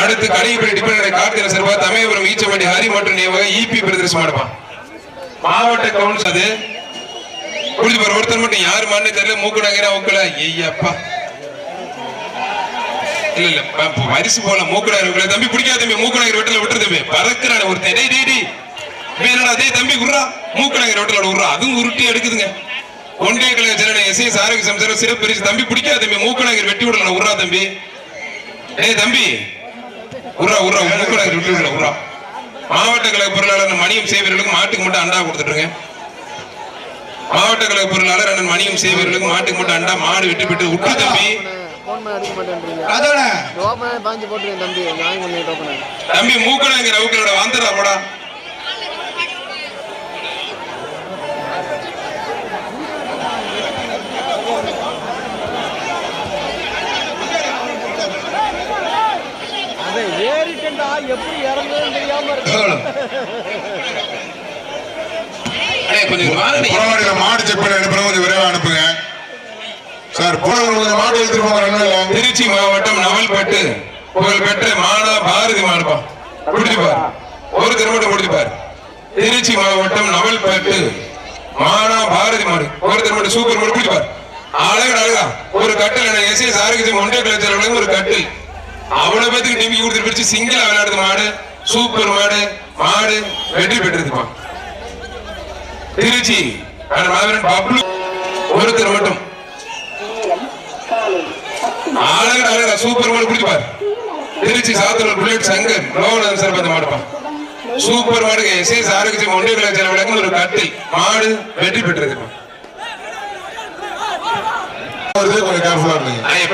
அடுத்து கடைபிடி டிபெண்டரை காட்டில சார்பா தமிழபுரம் ஈச்சப்பட்டி ஹரி மற்றும் நியமக இபி பிரதர்ஷனம் எடுப்பான் மாவட்ட கவுன்சில் அது. புரிஞ்சு பாரு ஒருத்தர் மட்டும் யாரு மான்னு தெரியல மூக்குடாங்கிற உக்கல ஐயப்பா. இல்ல இல்ல வரிசு போல மூக்குடாங்க உக்கல தம்பி பிடிக்காத தம்பி மூக்குடாங்கிற வெட்டில விட்டுரு தம்பி. பறக்குறான ஒருத்தன். டேய் டேய் டேய். என்னடா டேய் தம்பி உர்றா மூக்குடாங்கிற வெட்டில உர்றா அதுவும் உருட்டி எடுக்குதுங்க. ஒன்றிய கழக எஸ் எஸ்ஐ ஆரோக்கிய சம்சாரம் சிறப்பு தம்பி பிடிக்காத தம்பி மூக்குடாங்கிற வெட்டி விடல உர்றா தம்பி. ஏய் தம்பி. உர்றா உர்றா மூக்குடாங்கிற வெட்டி விடல உர்றா. மாவட்ட கழக பொருளாளர் மணியம் சேவர்களுக்கு மாட்டுக்கு மட்டும் அண்டா கொடுத்துட்டுருங்க. மாவட்ட கழக பொருளாளர் அண்ணன் மணியம் சேவர்களுக்கு மாட்டுக்கு மட்டும் அண்டா மாடு விட்டு விட்டு விட்டு தம்பி. தம்பி மூக்கணங்கிற அவுக்களோட வந்துடா போடா அதை ஏறிட்டா எப்படி இறங்குதுன்னு தெரியாம இருக்கு. அண்ணே, கொஞ்சம் வாங்க புறவாடியில மாடு செக் பண்ணி அனுப்புறவங்க கொஞ்சம் விரைவா அனுப்புங்க. சார் போனவங்க மாடு எடுத்துட்டு போங்க திருச்சி மாவட்டம் நவல்பட்டு. புகழ்பெற்ற மானா பாரதி மாடுப்பா. பிடிச்சு பாரு. ஒரு திருமட்டம் பிடிச்சு பாரு. திருச்சி மாவட்டம் நவல்பட்டு. மானா பாரதி மாடு. ஒரு திருமட்டம் சூப்பர் மாடு. பிடிச்சு பாரு. அழகு அழகா. ஒரு கட்டில் எஸ் எஸ் ஆரோக்கியம் ஒன்றிய கலைச்சல் ஒரு கட்டில். அவ்வளவு பேத்துக்கு டிவி கொடுத்து பிடிச்சு சிங்கிளா விளையாடுது மாடு. சூப்பர் மாடு. மாடு வெற்றி பெற்றிருக்குப்பா திருச்சி. அண்ணன் பப்ளு. ஒருத்தர் மட்டும். அழகா சூப்பர் மாடு பிடிச்சு திருச்சி சாத்தூர் புல்லட் சங்கர் லோகநாதன் சார் மாடுப்பான் சூப்பர் மாடு. எஸ் ஆரோக்கியம் ஒன்றிய கலாச்சார விளக்கம் ஒரு கட்டில். மாடு வெற்றி பெற்றிருக்கு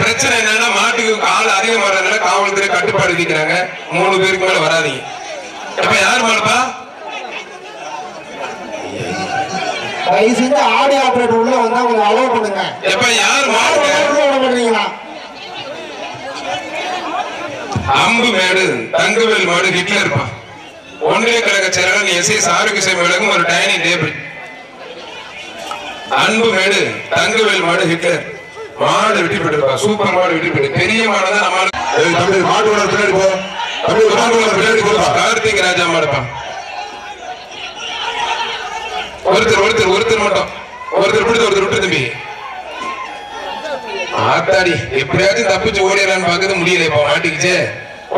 பிரச்சனை என்னன்னா மாட்டுக்கு கால் அதிகம் வர்றதுனால காவல்துறை கட்டுப்பாடு விதிக்கிறாங்க. மூணு பேருக்கு மேல வராதீங்க. இப்ப யார் மாடுப்பா? தயவு செஞ்சு ஆடியோ ஆபரேட்டர் உள்ள வந்தா கொஞ்சம் அலோவ் பண்ணுங்க. எப்ப யார் யாரும் மாடு? விட மாட்டீங்களா அம்பு மேடு தங்கவேல் மாடு ஹிட்லர் ஒன்றிய கழக செயலாளர் எஸ் எஸ் ஆரோக்கிய விலகும் ஒரு டைனிங் டேபிள். அன்பு மேடு தங்கவேல் மாடு ஹிட்லர். மாடு வெட்டி பெற்றிருப்பா சூப்பர் மாடு வெட்டி பெற்று பெரிய மாடு தான் நம்ம தம்பி மாட்டு வர பின்னாடி போ. தம்பி மாட்டு வர பின்னாடி போப்பா. கார்த்திக் ராஜா மாடுப்பா. ஒருத்தர் ஒருத்தர் ஒருத்தர் மட்டும். ஒருத்தர் பிடித்த ஒருத்தர் விட்டு தம்பி. ஆத்தாடி எப்படியாச்சும் தப்பிச்சு ஓடிடலான்னு பார்க்கறது முடியல இப்போ மாட்டிக்கிச்சே.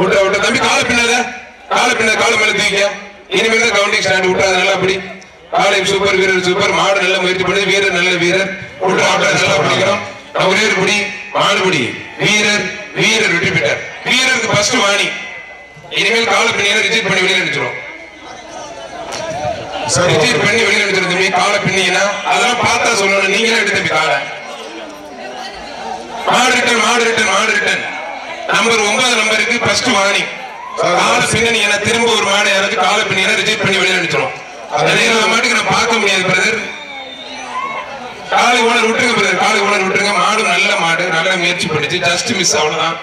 விட்டுற விட்ட தம்பி காலை பின்னாத காலை பின்னாத காலை மேல தூக்கிக்க. இனிமேல் தான் கவுண்டிங் ஸ்டாண்ட் விட்டுறாது அப்படி காலை சூப்பர் வீரர் சூப்பர் மாடு நல்ல முயற்சி பண்ணி. வீரர் நல்ல வீரர். விட்டுற நல்லா பிடிக்கிறோம் ஒரே ஒரு பிடி மாடு பிடி வீரர் வீரர் வெற்றி பெற்றார். வீரருக்கு ஃபர்ஸ்ட் வாணி. இனிமேல் காலை பின்னியை ரிஜெக்ட் பண்ணி வெளியே அடிச்சிடும் சார் ரிஜெக்ட் பண்ணி தம்பி காலை பின்னீங்கன்னா அதெல்லாம் பார்த்தா சொல்லணும். நீங்களே எடுத்து தம்பி காலை. மாடு ரிட்டன் மாடு ரிட்டன் மாடு ரிட்டன் நம்பர் ஒன்பது நம்பருக்கு ஃபர்ஸ்ட் வாணி. கால பின்னணி என திரும்ப ஒரு மாடு யாராச்சும் கால பின்னணி ரிஜெக்ட் பண்ணி வெளியே அடிச்சிடும் அதனால அந்த மாட்டுக்கு நான் பார்க்க முடியாது பிரதர் காலை ஓனர் விட்டுருங்க பிரதர் காலை ஓனர் விட்டுருங்க. மாடு நல்ல மாடு. நல்ல முயற்சி பண்ணிச்சு. ஜஸ்ட் மிஸ் அவ்வளவுதான்.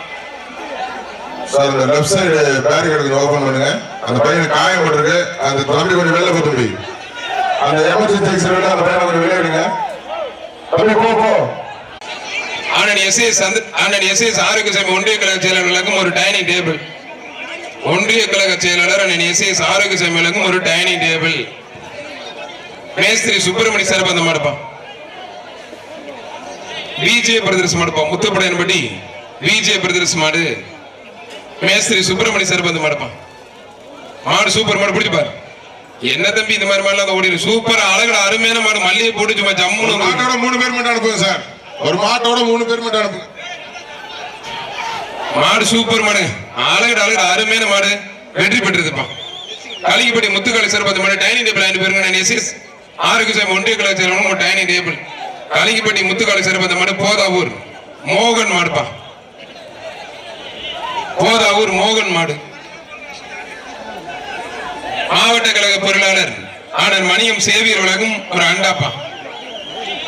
சார் இந்த லெஃப்ட் சைடு பேரிகேட் கொஞ்சம் ஓபன் பண்ணுங்க. அந்த பையனுக்கு காயம் போட்டிருக்கு. அந்த தம்பி கொஞ்சம் வெளில போ தம்பி. அந்த எமர்ஜென்சி எக்ஸிட் அந்த பையனை கொஞ்சம் வெளியே விடுங்க. தம்பி போ போ. அண்ணன் எஸ்எஸ் அண்ணன் எஸ்எஸ் ஆரோக்கியசாமி ஒன்றிய கழக செயலாளர்களுக்கும் ஒரு டைனிங் டேபிள் ஒன்றிய கழக செயலாளர் அண்ணன் எஸ்எஸ் ஆரோக்கியசாமி ஒரு டைனிங் டேபிள் மேஸ்திரி சுப்பிரமணி சார் அந்த மாடுப்பான் விஜே பிரதர்ஸ் மாடுப்பா முத்துப்படையன் பட்டி விஜே பிரதர்ஸ் மாடு மேஸ்திரி சுப்பிரமணி சார் மாடுப்பான். மாடு சூப்பர் மாடு பிடிச்சு பாரு. என்ன தம்பி இந்த மாதிரி மாடுலாம் ஓடிடு சூப்பர் அழகா அருமையான மாடு. மல்லிகை போட்டு சும்மா ஜம்முன்னு மாட்டோட மூணு பேர் மட்டும் அனுப்புங்க சார். ஒரு மாட்டோட மூணு பேர் மட்டும் அனுப்புங்க மாடு சூப்பர் மாடு. அழகு அழகு அருமையான மாடு. வெற்றி பெற்றிருப்பான் கலிங்கப்பட்டி முத்துக்காளி சார் பத்து மாடு. டைனிங் டேபிள் பேருங்க. நான் எஸ்எஸ் ஆரோக்கியசாமி ஒன்றிய கலாச்சாரம் டைனிங் டேபிள். கலிங்கப்பட்டி முத்துக்காளி சிறப்பு பத்து மாடு போதாவூர். மோகன் மாடுப்பா. போதாவூர் மோகன் மாடு. மாவட்ட கழக பொருளாளர் ஆனர் மணியம் சேவியர் உலகம் ஒரு அண்டாப்பா.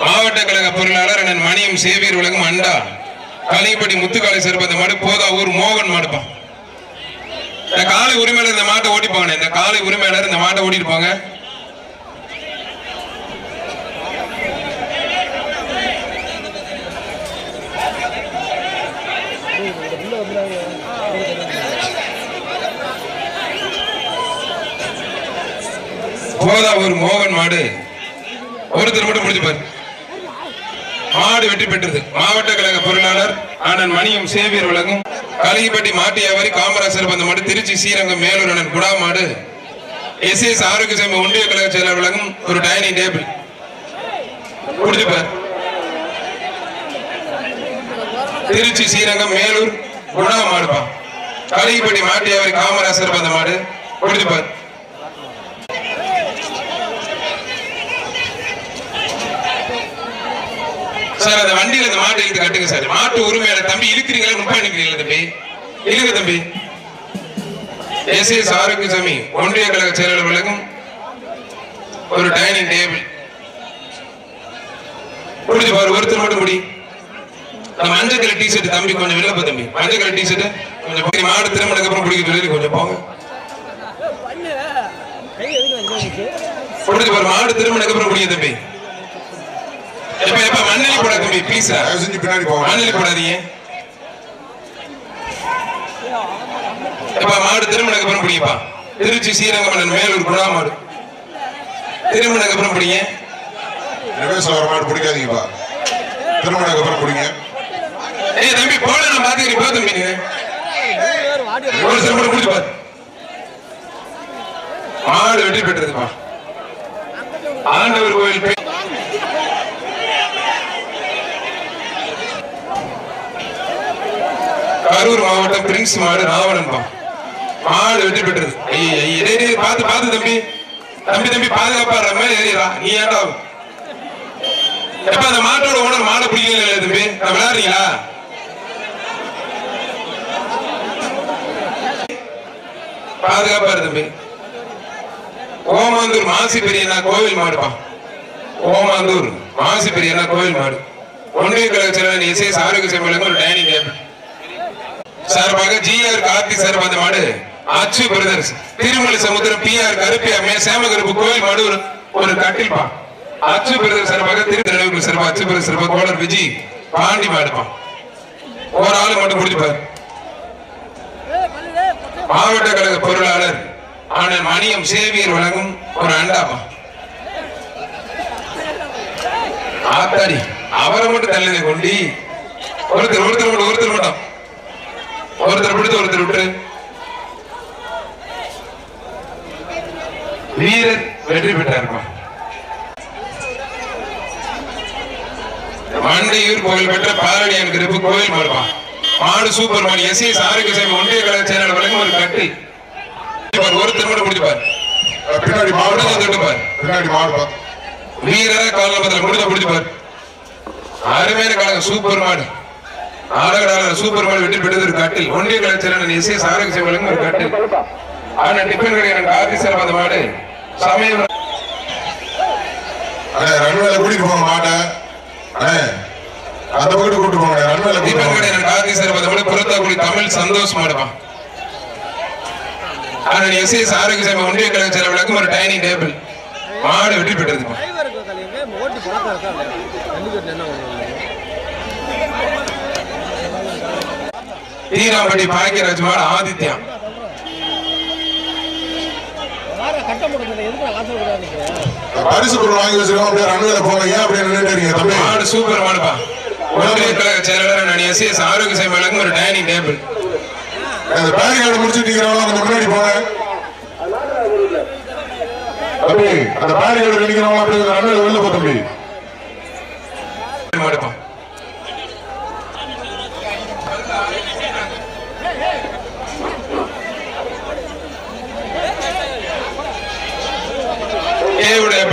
மாவட்ட கழக பொருளாளர் அண்ணன் மணியம் சேவியர் உலகம் அண்டா. கலிங்கப்பட்டி முத்துக்காளி சிறப்பந்த மாடு போதாவூர் மோகன் மாடுப்பா. இந்த காலை உரிமையாளர் இந்த மாட்டை ஓட்டிப்பாங்க. இந்த காலை உரிமையாளர் இந்த மாட்டை ஓட்டிட்டு போங்க போதாவூர் மோகன் மாடு. ஒருத்தர் மட்டும் முடிச்சு மாடு வெற்றி பெற்றது. மாவட்ட கழக பொருளாளர் அண்ணன் மணியும் சேவியர் உலகம் கலிங்கப்பட்டி மாட்டு வியாபாரி காமராசர் பந்த மாடு திருச்சி ஸ்ரீரங்கம் மேலூர் அண்ணன் குடா மாடு. எஸ் எஸ் ஆரோக்கிய ஒன்றிய கழக செயலர் விலகும் ஒரு டைனிங் டேபிள். முடிச்சு திருச்சி ஸ்ரீரங்கம் மேலூர் குணா மாடுப்பா. கலிங்கப்பட்டி மாட்டு வியாபாரி காமராசர் பந்த மாடு. முடிச்சு பாரு சார் அந்த வண்டியில இந்த மாட்டை இழுத்து கட்டுங்க சார். மாட்டு உரிமையில தம்பி இழுக்கிறீங்களா? ரொம்ப நிக்கிறீங்களா தம்பி. இழுங்க தம்பி. எஸ் எஸ் ஆரோக்கியசாமி ஒன்றிய கழக செயலாளர் விலகும் ஒரு டைனிங் டேபிள். முடிஞ்சு பாரு ஒருத்தர் மட்டும் முடி. அந்த மஞ்சள் கலர் டிஷர்ட் தம்பி கொஞ்சம் வெளில தம்பி. மஞ்சள் கலர் டிஷர்ட் கொஞ்சம் போய் மாடு திருமணத்துக்கு அப்புறம் பிடிக்க சொல்லி கொஞ்சம் போங்க. முடிஞ்சு பாரு மாடு திருமணத்துக்கு அப்புறம் பிடிக்க தம்பி. எப்ப எப்ப மண்ணலி போட தம்பி ப்ளீஸ் தயவு செஞ்சு பின்னாடி போங்க. மண்ணலி போடாதீங்க. எப்ப மாடு திருமணத்துக்கு அப்புறம் பிடிப்பா திருச்சி ஸ்ரீரங்கம் மேலூர் குணா மாடு. திருமணத்துக்கு அப்புறம் பிடிங்க. நிவேசில் வர மாடு பிடிக்காதீங்கப்பா. திருமணத்துக்கு அப்புறம் பிடிங்க. ஏய் தம்பி போட நான் பாத்துக்கிறேன். போ தம்பி. ஒரு சில பிடிச்சு பாரு. மாடு வெற்றி பெற்றதுப்பா ஆண்டவர் கோயில் பே- கரூர் மாவட்டம் பிரின்ஸ் மாடு ராவணன்பா மாடு வெற்றி பெற்றது. ஐயே, பார்த்து பார்த்து பாத்து பாத்து தம்பி. தம்பி தம்பி பாதுகாப்பா மாதிரி ஏறிடா நீ ஏன்டா எப்ப அந்த மாட்டோட ஓனர் மாடை பிடிக்கல தம்பி? நான் விளையாடுறீங்களா? பாதுகாப்பா தம்பி. ஓமாந்தூர் மாசி பெரியனா கோவில் மாடுப்பா. ஓமாந்தூர் மாசி பெரியனா கோவில் மாடு. ஒன்றிய கழக செயலர் எஸ் எஸ் ஆரோக்கிய ஒரு டைனிங் டேபிள் சார்பாக ஜிஆர் கார்த்தி சார் அந்த மாடு. அச்சு பிரதர்ஸ். திருமலை சமுத்திரம் பி ஆர் கருப்பி அம்மே சேமகருப்பு கோயில் மாடு ஒரு கட்டில் கட்டில்பா அச்சு பிரதர் சார்பாக திருநெல்வேலி சார்பாக அச்சு பிரதர் சார்பாக கோடர் விஜி பாண்டி மாடுப்பா ஒரு ஆளு மட்டும் முடிச்சுப்பாரு மாவட்ட கழக பொருளாளர் ஆனால் மணியம் சேவியர் வழங்கும் ஒரு அண்டாப்பா ஆத்தாடி அவரை மட்டும் தள்ளுங்க கொண்டி. ஒருத்தர் ஒருத்தர் மட்டும் ஒருத்தர் மட்டும். ஒருத்தர் பிடித்து ஒருத்தர் விட்டு. வீரர் வெற்றி பெற்றாருப்பா மண்டையூர் கோயில் பெற்ற பாரடியான் கிருப்பு கோயில் மாடுப்பா மாடு சூப்பர் மாடு எஸ் எஸ் ஆரோக்கியசாமி ஒன்றிய கழக செயலாளர் வழங்கும் ஒரு கட்டு. ஒருத்தர் மட்டும் முடிச்சுப்பார் பின்னாடி முடிஞ்ச தொட்டுப்பார் பின்னாடி மாடு வீரர காலபத்திரம் முடிஞ்ச முடிச்சுப்பார் அருமையான காலம் சூப்பர் மாடு. ஆலகடால சூப்பர் மாடு வெற்றி பெற்றது ஒரு கட்டில். ஒன்றிய எஸ் எஸ் ஆரோக்கியசாமி வழங்கும் ஒரு கட்டில். ஆனா டிஃபன் கடை எனக்கு ஆபீஸ் அந்த மாடு. சமயம் ரன்வேல கூட்டிட்டு போங்க மாட்டை. அந்த பக்கத்து கூட்டிட்டு போங்க ரன்வேல தீபன் கடை எனக்கு ஆபீஸ் அந்த மாடு. புறத்தாக்குடி தமிழ் சந்தோஷ் மாடுப்பா ஆனா எஸ் எஸ் ஆரோக்கியசாமி ஒன்றிய செயலாளர் வழங்கும் ஒரு டைனிங் டேபிள். மாடு வெற்றி பெற்றதுப்பா தீராம்பட்டி பாக்கியராஜ் மாடு ஆதித்யா. பரிசு பொருள் வாங்கி வச்சிருக்கோம். அப்படியே ரன்வேல போங்க ஏன் அப்படியே இருக்கீங்க தம்பி? மாடு சூப்பர் மாடுப்பா. ஒன்றிய கழக செயலாளர் நான் எஸ் எஸ் ஆரோக்கியசாமி வழங்கும் ஒரு டைனிங் டேபிள். அந்த பேரிகார்டு முடிச்சுட்டு இருக்கிறவங்க கொஞ்சம் முன்னாடி போங்க தம்பி அந்த பேரிகார்டு நினைக்கிறவங்க அப்படியே ரன்வேல வெளில போ தம்பி. மாடுப்பா.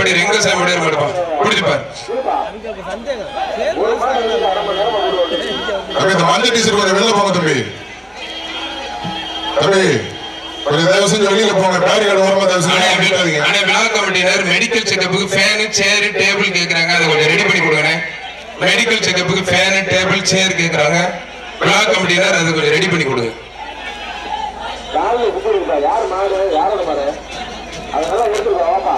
எப்படி ரெங்கசாமி உடையார் மாடுப்பா பிடிச்சுப்பார் இந்த மஞ்சள் டீஷர்ட் கொஞ்சம் வெளில போங்க தம்பி. தம்பி கொஞ்சம் தயவு செஞ்சு வெளியில போங்க. பேரிகார்டு ஓரமா தயவு செஞ்சு நிக்காதீங்க. ஆனா விழா கமிட்டியினர் மெடிக்கல் செக்கப்புக்கு ஃபேனு சேர் டேபிள் கேக்குறாங்க. அதை கொஞ்சம் ரெடி பண்ணி கொடுங்க மெடிக்கல் செக்கப்புக்கு ஃபேனு டேபிள் சேர் கேக்குறாங்க. விழா கமிட்டியினர் அதை கொஞ்சம் ரெடி பண்ணி கொடுங்க. காலையில் கும்பிடுப்பா யார் மாடு? யாரோட மாடு? அதனால எடுத்துருக்கோம் வாப்பா.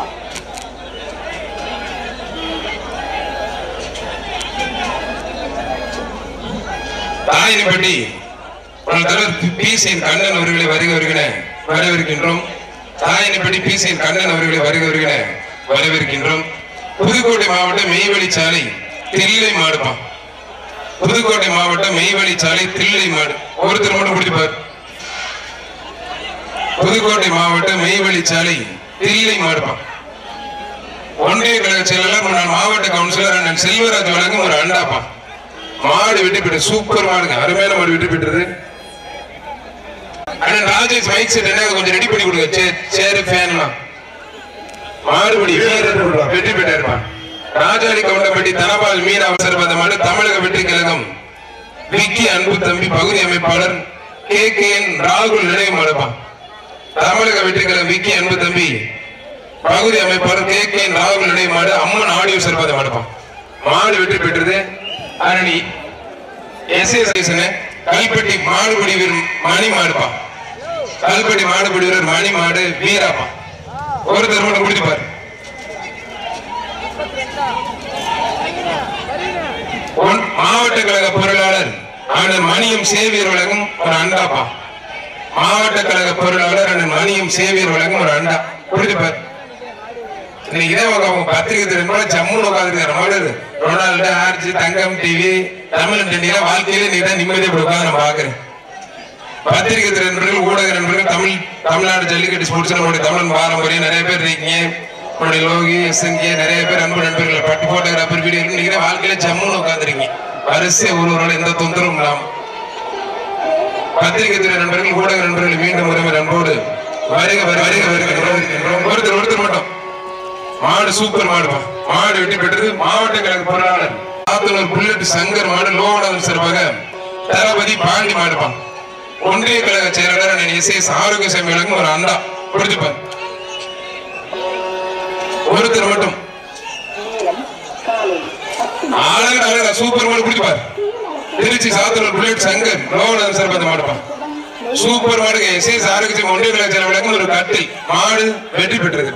தாயினப்பட்டி தலைவர் பி கண்ணன் அவர்களை வருக வருகிற வரவிருக்கின்றோம் தாயினிப்படி பிசிஎன் கண்ணன் அவர்களை வருக வருகின வரவேற்கின்றோம். புதுக்கோட்டை மாவட்டம் மெய்வழி சாலை தில்லை மாடுப்பான் புதுக்கோட்டை மாவட்டம் மெய்வழி சாலை தில்லை மாடு. ஒருத்தர் மட்டும் பிடிப்பார் புதுக்கோட்டை மாவட்டம் மெய்வழி சாலை தில்லை மாடுப்பான் ஒன்றிய கழக செயலாளர் முன்னாள் மாவட்ட கவுன்சிலர் அண்ணன் செல்வராஜ் வழங்கும் ஒரு அண்டாப்பான் மாடு வெட்டி பெற்று சூப்பர் மாடுங்க. அருமையான மாடு வெட்டி பெற்றது. அண்ணன் ராஜேஷ் மைக் செட் என்ன? கொஞ்சம் ரெடி பண்ணி கொடுங்க. சேரு ஃபேன்லாம் மாடுபடி வெற்றி பெற்றிருப்பான் ராஜாளி கவுண்டம்பட்டி தனபால் மீன அவசர பந்த மாடு தமிழக வெற்றி கழகம். விக்கி அன்பு தம்பி பகுதி அமைப்பாளர் கே கே என் ராகுல் நினைவு மாடுப்பான் தமிழக வெற்றி கழகம் விக்கி அன்பு தம்பி பகுதி அமைப்பாளர் கே கே என் ராகுல் நினைவு மாடு அம்மன் ஆடியோ சிறப்பாக மாடுப்பான் மாடு வெற்றி பெற்றது. அரணி எஸ் எஸ் கல்பட்டி மாடுபடி வீரர் மணி மாடுப்பா. கல்பட்டி மாடுபடி வீரர் மணி மாடு வீராப்பா. ஒருத்தர் மட்டும் குடிப்பார் ஒன் மாவட்ட கழக பொருளாளர் அண்ணன் மணியம் சேவியர் உலகம் ஒரு அண்டாப்பா. மாவட்ட கழக பொருளாளர் அண்ணன் மணியம் சேவியர் உலகம் ஒரு அண்டா. குடிப்பார் இன்னைக்கு இதே அவங்க பத்திரிகை தெரியுமா? ஜம்முன்னு உட்காந்துருக்காரு மாடு Ronaldo R G Thangam TV Tamil வாழ்க்கையில நீ தான் நிம்மதியா இப்படி நான் பாக்குறேன் பத்திரிகை துறை நண்பர்கள் ஊடக நண்பர்கள் தமிழ் தமிழ்நாடு ஜல்லிக்கட்டு ஸ்போர்ட்ஸ் நம்முடைய தமிழ் பாரம்பரியம் நிறைய பேர் இருக்கீங்க. நம்முடைய லோகி எஸ்என்கே நிறைய பேர் அன்பு நண்பர்கள் பட்டு போட்டோகிராஃபர் வீடியோ நீங்க வாழ்க்கையில ஜம்முன்னு உட்காந்துருக்கீங்க வரிசை ஒரு ஒரு எந்த தொந்தரவும் இல்லாம. பத்திரிகை துறை நண்பர்கள் ஊடக நண்பர்கள் மீண்டும் ஒருமை அன்போடு வருக வருக வருக வருக. ஒருத்தர் ஒருத்தர் மட்டும். மாடு சூப்பர் மாடுப்பா மாடு வெட்டி பெற்றது மாவட்ட கழக பொருளாளர். ஆத்தனூர் புல்லட் சங்கர் மாடு லோகநாதன் சிறப்பாக தளபதி பாண்டி மாடுப்பான் ஒன்றிய கழக செயலாளர் எஸ் எஸ் ஆரோக்கிய வழங்கும் ஒரு அண்டா. கொடுத்துப்பார் ஒருத்தர் மட்டும். அழகு அழகா சூப்பர் மாடு குடிப்பார் திருச்சி சாத்தனூர் புல்லட் சங்கர் லோகநாதன் சிறப்பாக மாடுப்பான் சூப்பர் மாடு எஸ் எஸ் ஆரோக்கியசாமி ஒன்றிய கழக செயலாளர் ஒரு கட்டில். மாடு வெற்றி பெற்றது.